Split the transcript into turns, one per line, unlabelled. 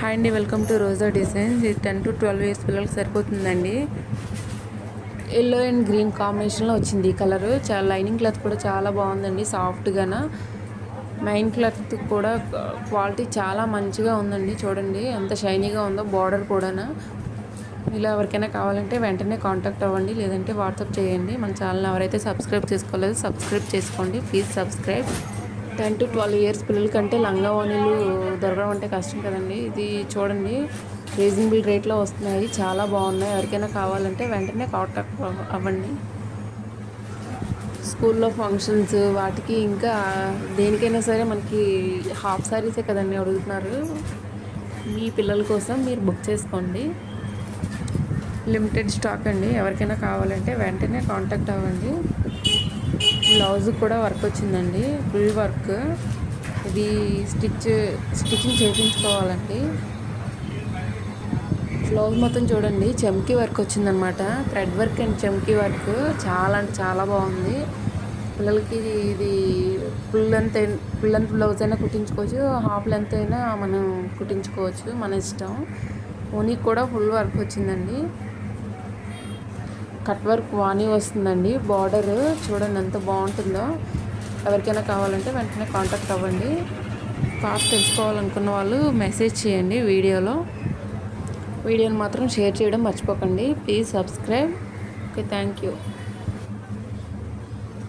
Hi అండి welcome to Roja designs. ఇది ten to twelve years పిల్లలకి సరిపోతుందండి. ఎల్లో అండ్ గ్రీన్ కాంబినేషన్లో వచ్చింది ఈ కలర్. చాలా లైనింగ్ క్లాత్ కూడా చాలా బాగుందండి సాఫ్ట్గాన. మెయిన్ క్లాత్ కూడా క్వాలిటీ చాలా మంచిగా ఉందండి చూడండి. ఎంత షైనీగా ఉందో బార్డర్ కూడానా. ఇలా ఎవరికైనా కావాలంటే వెంటనే కాంటాక్ట్ అవ్వండి లేదంటే వాట్సాప్ చేయండి. మన ఛానల్ ఎవరైతే సబ్స్క్రైబ్ చేసుకోలేదు సబ్స్క్రైబ్ చేసుకోండి. Please subscribe. Ten to twelve years పిల్లలకంటే లంగా ఓణీలు దొరకడం అంటే కష్టం కదండి. ఇది చూడండి రీజనబుల్ రేట్లో వస్తున్నాయి చాలా బాగున్నాయి. ఎవరికైనా కావాలంటే వెంటనే కాంటాక్ట్ అవ్వండి. స్కూల్లో ఫంక్షన్స్ వాటికి ఇంకా దేనికైనా సరే మనకి హాఫ్ సారీసే కదండి అడుగుతున్నారు. మీ పిల్లల కోసం మీరు బుక్ చేసుకోండి. లిమిటెడ్ స్టాక్ అండి. ఎవరికైనా కావాలంటే వెంటనే కాంటాక్ట్ అవ్వండి. బ్లౌజ్ కూడా వర్క్ వచ్చిందండి. Full work. ఇది స్టిచ్ స్టిచ్చింగ్ చేయించుకోవాలండి. బ్లౌజ్ మొత్తం చూడండి చమ్కీ వర్క్ వచ్చిందనమాట థ్రెడ్ వర్క్ అండ్ చమ్కీ వర్క్. చాలా అంటే చాలా బాగుంది. పిల్లలకి ఇది full length full length blouse అయినా కుట్టించుకోవచ్చు. హాఫ్ లెంత్ అయినా మనం కుట్టించుకోవచ్చు మన ఇష్టం. ఓనీ కూడా ఫుల్ వర్క్ వచ్చిందండి. కట్ వర్క్ వాణి వస్తుందండి. బార్డర్ చూడండి ఎంత బాగుంటుందో. ఎవరికైనా కావాలంటే వెంటనే కాంటాక్ట్ అవ్వండి. కాస్ట్ తెలుసుకోవాలనుకున్న వాళ్ళు మెసేజ్ చేయండి వీడియోలో. వీడియోని మాత్రం షేర్ చేయడం మర్చిపోకండి. Please subscribe okay thank you